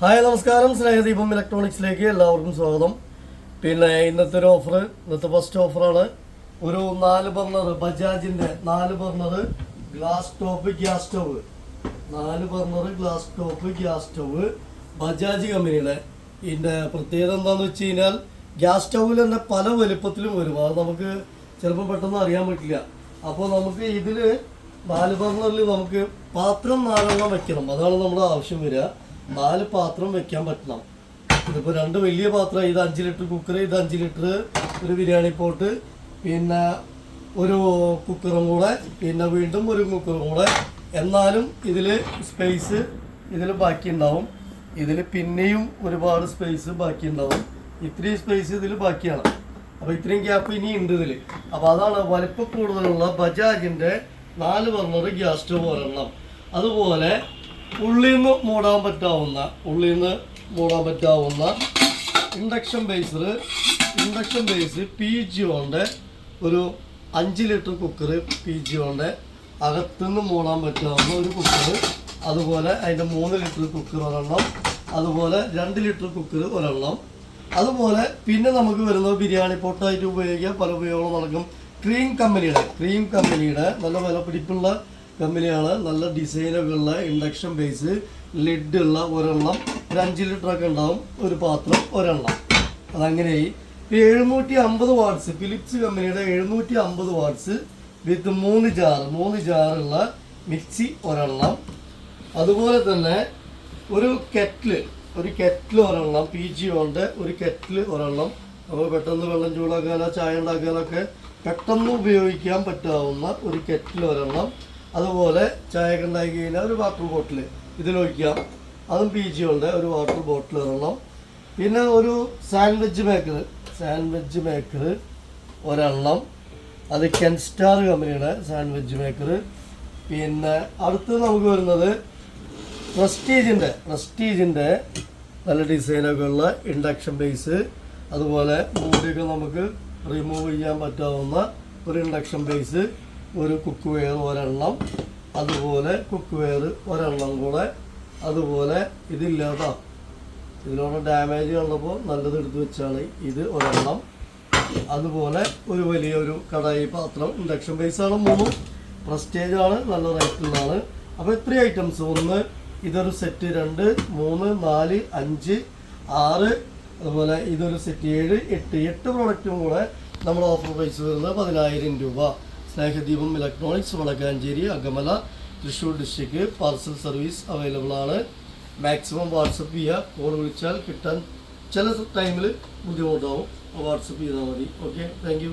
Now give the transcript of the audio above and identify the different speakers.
Speaker 1: Hi നമസ്കാരം. സ്നേഹദീപം ഇലക്ട്രോണിക്സിലേക്ക് എല്ലാവർക്കും സ്വാഗതം. പിന്നെ ഇന്നത്തെ ഒരു ഓഫർ ഇന്നത്തെ ഫസ്റ്റ് ഓഫറാണ് ഒരു നാല് ബർണർ ബജാജിന്റെ നാല് burner glass top gas stove നാല് burner glass top gas stove Bajaj കമ്പനിയുടെ ഇതിന്റെ പ്രത്യേകത എന്താണെന്ന് വെച്ച് കഴിഞ്ഞാൽ ഗ്യാസ് സ്റ്റൗവിൽ തന്നെ പല വലുപ്പത്തിലും വരും അത് നമുക്ക് ചിലപ്പോൾ പെട്ടെന്ന് അറിയാൻ പറ്റില്ല. അപ്പോൾ നമുക്ക് ഇതിൽ നാല് ബർണറിൽ നമുക്ക് പാത്രം നാലെണ്ണം വെക്കണം. അതാണ് നമ്മുടെ ആവശ്യം വരിക. നാല് പാത്രം വെക്കാൻ പറ്റണം. ഇതിപ്പോൾ രണ്ട് വലിയ പാത്രം ഇത് അഞ്ച് ലിറ്റർ കുക്കർ ഇത് അഞ്ച് ലിറ്റർ ഒരു ബിരിയാണി പോട്ട് പിന്നെ ഒരു കുക്കറും കൂടെ പിന്നെ വീണ്ടും ഒരു കുക്കറും കൂടെ. എന്നാലും ഇതിൽ സ്പേസ് ഇതിൽ ബാക്കി ഉണ്ടാവും ഇതിൽ പിന്നെയും ഒരുപാട് സ്പേസ് ബാക്കി ഉണ്ടാവും ഇത്രയും സ്പേസ് ഇതിൽ ബാക്കിയാണ്. അപ്പോൾ ഇത്രയും ഗ്യാപ്പ് ഇനി ഉണ്ട് ഇതിൽ അപ്പോൾ അതാണ് വലിപ്പം കൂടുതലുള്ള ബജാജിന്റെ നാല് ബർണർ ഗ്യാസ് സ്റ്റവ് ഒരെണ്ണം. അതുപോലെ ഉള്ളിൽ നിന്ന് മൂടാൻ പറ്റാവുന്ന ഉള്ളിൽ നിന്ന് മൂടാൻ പറ്റാവുന്ന ഇൻഡക്ഷൻ ബേസർ ഇൻഡക്ഷൻ ബേസ് പി ജി കൊണ്ട് ഒരു അഞ്ച് ലിറ്റർ കുക്കർ പി കൊണ്ട് അകത്തുനിന്ന് മൂടാൻ പറ്റാവുന്ന ഒരു കുക്കർ അതുപോലെ അതിന്റെ മൂന്ന് ലിറ്റർ കുക്കർ ഒരെണ്ണം അതുപോലെ രണ്ട് ലിറ്റർ കുക്കർ ഒരെണ്ണം. അതുപോലെ പിന്നെ നമുക്ക് വരുന്നത് ബിരിയാണി പൊട്ടായിട്ട് ഉപയോഗിക്കുക പല ഉപയോഗങ്ങളും നടക്കും. ക്രീം കമ്പനിയുടെ ക്രീം കമ്പനിയുടെ നല്ല വില പിടിപ്പുള്ള കമ്പനിയാണ്. നല്ല ഡിസൈനൊക്കെ ഉള്ള ഇൻഡക്ഷൻ ബേസ് ലിഡ് ഉള്ള ഒരെണ്ണം ഒരു അഞ്ച് ലിറ്ററൊക്കെ ഉണ്ടാവും. ഒരു പാത്രം ഒരെണ്ണം. അതങ്ങനെയായി. എഴുന്നൂറ്റി അമ്പത് വാട്ട്സ് ഫിലിപ്സ് കമ്പനിയുടെ എഴുന്നൂറ്റി അമ്പത് വാട്ട്സ് വിത്ത് മൂന്ന് ജാർ മൂന്ന് ജാറുള്ള മിക്സി ഒരെണ്ണം. അതുപോലെ തന്നെ ഒരു കെറ്റിൽ ഒരു കെറ്റിൽ ഒരെണ്ണം പി ജി ഉണ്ട് ഒരു കെറ്റിൽ ഒരെണ്ണം. നമുക്ക് പെട്ടെന്ന് വെള്ളം ചൂടാക്കാനോ ചായ ഉണ്ടാക്കാനൊക്കെ പെട്ടെന്ന് ഉപയോഗിക്കാൻ പറ്റാവുന്ന ഒരു കെറ്റിൽ ഒരെണ്ണം. അതുപോലെ ചായയൊക്കെ ഉണ്ടാക്കി കഴിഞ്ഞാൽ ഒരു വാട്ടർ ബോട്ടിൽ ഇതിലൊഴിക്കാം അതും പി ജി ഉണ്ട് ഒരു വാട്ടർ ബോട്ടിൽ ഒരെണ്ണം. പിന്നെ ഒരു സാൻഡ്വിച്ച് മേക്കർ സാൻഡ്വിച്ച് മേക്കർ ഒരെണ്ണം. അത് കെൻസ്റ്റാർ കമ്പനിയുടെ സാൻഡ്വിച്ച് മേക്കർ പിന്നെ അടുത്ത് നമുക്ക് വരുന്നത് പ്രസ്റ്റീജിന്റെ പ്രസ്റ്റീജിന്റെ നല്ല ഡിസൈനൊക്കെ ഉള്ള ഇൻഡക്ഷൻ ബേസ് അതുപോലെ മൂടിയൊക്കെ നമുക്ക് റിമൂവ് ചെയ്യാൻ പറ്റാവുന്ന ഒരു ഇൻഡക്ഷൻ ബേസ് ഒരു കുക്ക് വെയർ ഒരെണ്ണം അതുപോലെ കുക്ക് വെയർ ഒരെണ്ണം കൂടെ അതുപോലെ ഇതില്ലാതാ. ഇതിനോട് ഡാമേജ് കണ്ടപ്പോൾ നല്ലത് എടുത്തു വെച്ചാണ് ഇത് ഒരെണ്ണം. അതുപോലെ ഒരു വലിയൊരു കടായി പാത്രം ഇൻഡക്ഷൻ മൂന്നും. പ്രസ്റ്റേജ് ആണ് നല്ല റേറ്റുള്ളതാണ് അപ്പോൾ ഇത്രയും ഐറ്റംസ് ഒന്ന് ഇതൊരു സെറ്റ് രണ്ട് മൂന്ന് നാല് അഞ്ച് ആറ് അതുപോലെ ഇതൊരു സെറ്റ് ഏഴ് എട്ട് എട്ട് പ്രോഡക്റ്റും കൂടെ നമ്മുടെ ഓഫർ പ്രൈസ് വരുന്നത് പതിനായിരം രൂപ. Snehadeepam electronics Vadakkanchery Akamala Thrissur district parcel service available ആണ്. മാക്സിമം വാട്സപ്പ് ചെയ്യുക കോൾ വിളിച്ചാൽ കിട്ടാൻ ചില ടൈമിൽ ബുദ്ധിമുട്ടാവും. വാട്സപ്പ് ചെയ്താൽ മതി. Okay thank